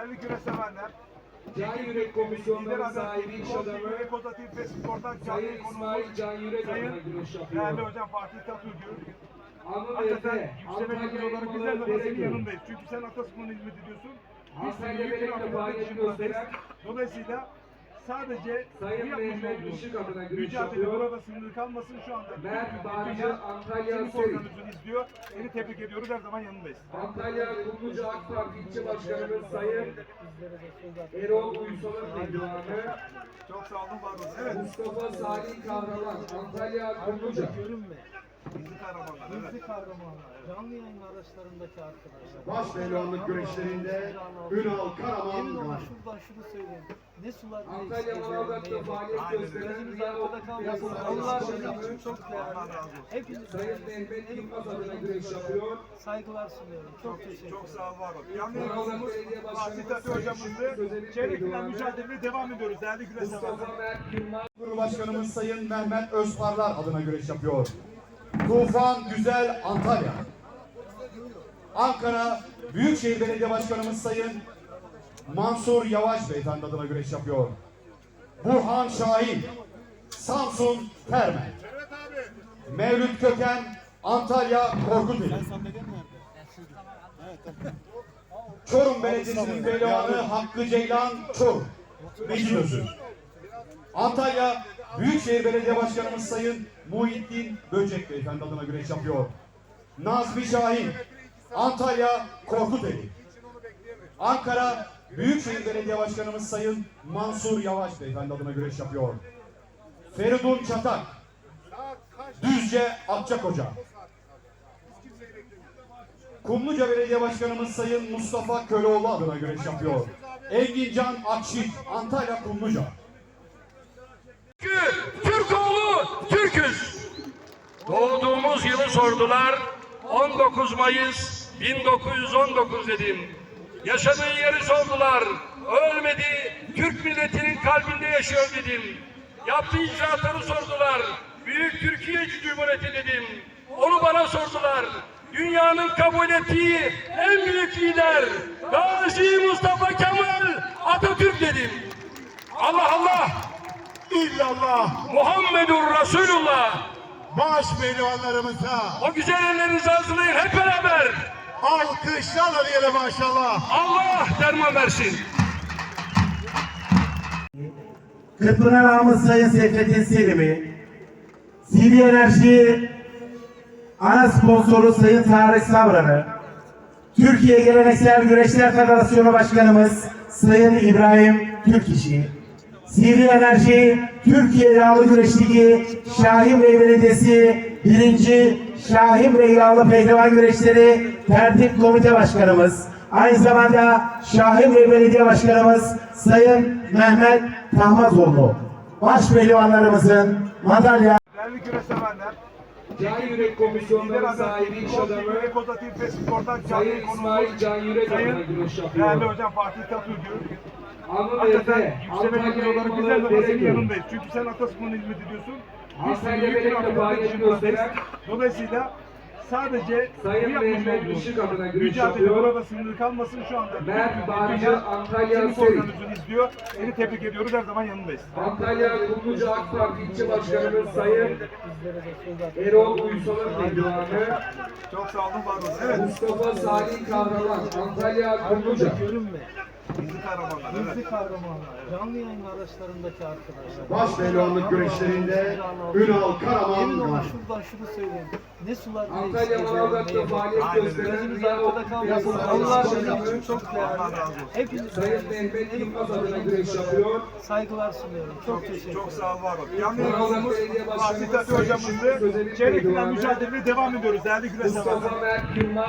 Değerli güreş severler. Can Yürek Adet sahibi iş adamı Sayın İsmail Can Yürek adına güreş değerli yapıyor. hocam Fatih Tatürk'ü. Hakikaten Antalya olarak güzel ama senin yanındayız. Çünkü sen Ataspor'una hizmet ediyorsun. Biz Antalya büyük bir Belediye Afrika faaliyet gösteren Dolayısıyla sadece Sayın yapmış Mehmet olduğumuz Işık adına güreş mücadele yapıyor. burada sınırlı kalmasın şu anda. Mert Bütün Bağcı, Antalya senin Seri. programınızı izliyor. Seni tebrik ediyoruz. Her zaman yanındayız. Antalya Kumluca AK Parti İlçe Başkanımız Sayın Erol Uysal'ın pehlivanı Çok sağ olun, var olun. Evet. Mustafa Salih Kahraman Antalya Kumluca Görünme. Gizli kahramanlar. Evet. Gizli kahramanlar. Canlı yayın araçlarındaki arkadaşlar. Baş pehlivanlık güreşlerinde Ünal Emin Karaman olun galip. şuradan şunu söyleyeyim. Ne sular ne Antalya Manavgat'ta faaliyet gösteren Gözümüz arkada kalmasın. Allah bizim için çok değerli. Hepiniz Sayın Mehmet Yılmaz adına güreş yapıyor. saygılar sunuyorum. Çok teşekkür Çok ederim. sağ ol, var ol. Yanlı Belediye Fatih Başkanımız Şükrü Sözen'in çeyrek final mücadeleye devam ediyoruz değerli güreş severler. Mustafa Mert Yılmaz Cumhurbaşkanımız Sayın Mehmet Özparlar adına güreş yapıyor. Tufan Güzel Antalya. Ankara Büyükşehir Belediye Başkanımız Sayın Mansur Yavaş Beyefendi adına güreş yapıyor. Burhan Şahin, Samsun Termen. Mevlüt Köken, Antalya Korkuteli. Çorum Belediyesi'nin pehlivanı Hakkı Ceylan Çorum. Mecid Antalya Büyükşehir Belediye Başkanımız Sayın Muhittin Böcek Beyefendi adına güreş yapıyor. Nazmi Şahin, Antalya Korkuteli. Ankara Büyükşehir Belediye Başkanımız Sayın Mansur Yavaş Beyefendi adına güreş yapıyor. Feridun Çatak, Düzce Akçakoca. Kumluca Belediye Başkanımız Sayın Mustafa Köroğlu adına güreş yapıyor. Engincan Akşit, Antalya Kumluca. 19 yılı sordular. 19 Mayıs 1919 dedim. Yaşadığı yeri sordular. Ölmedi, Türk milletinin kalbinde yaşıyor dedim. Yaptığı icraatları sordular. Büyük Türkiye Cumhuriyeti dedim. Onu bana sordular. Dünyanın kabul ettiği en büyük lider Gazi Mustafa Kemal Atatürk dedim. Allah Allah. İllallah. Muhammedur Resulullah baş pehlivanlarımıza O güzel ellerinizi hazırlayın hep beraber. alkışlarla diyelim maşallah. Allah derman versin. Kıpınar Ağamız Sayın Seyfettin Selim'i, CD Enerji ana sponsoru Sayın Tarık Savran'ı, Türkiye Geleneksel Güreşler Federasyonu Başkanımız Sayın İbrahim Türkişi, CD Enerji Türkiye Yağlı Güreş Ligi Şahin Bey Belediyesi 1. Şahin Bey Yağlı Pehlivan Güreşleri Tertip Komite Başkanımız, aynı zamanda Şahin Bey Belediye Başkanımız Sayın Mehmet Tahmazoğlu, baş pehlivanlarımızın madalya Değerli güreş severler. Can Yürek Adet sahibi iş adamı ve Spor'dan Sayın İsmail Can Yürek Sayın değerli hocam Fatih Tatürk'ü. Hakikaten Efe, yükselme Antalya olarak güzel Elmalı ama senin yanındayız. Çünkü sen Ataspor'una hizmet ediyorsun. Biz Belediye Afrika faaliyet dışındayız. gösteren Dolayısıyla sadece Sayın bu yapmış olduğumuz mücadele burada sınırlı kalmasın şu anda. Mert Bağcı, Antalya senin programınızı izliyor. Seni tebrik ediyoruz. Her zaman yanındayız. Antalya Kumluca AK Parti İlçe Başkanımız Sayın Erol Uysal'ın pehlivanı Çok sağ olun, var olun. Evet. Mustafa Salih Kahraman Antalya Kumluca Görünme. Gizli kahramanlar. Evet. Gizli kahramanlar. Canlı yayın araçlarındaki arkadaşlar. Baş pehlivanlık güreşlerinde Ünal Karaman Emin olun şuradan şunu söyleyeyim. Ne sular ne Antalya Manavgat'ta faaliyet gösteren arkada kalmasın. Allah Başkanı için çok değerli. Hepiniz Sayın Mehmet Yılmaz adına güreş yapıyor. Saygılar sunuyorum. Çok teşekkür Çok ederim. sağ ol, var olun. Yanlı Belediye Fatih Sayın hocamızı çeyrek final mücadeleye devam ediyoruz. Değerli güreş severler. Mustafa Mert Yılmaz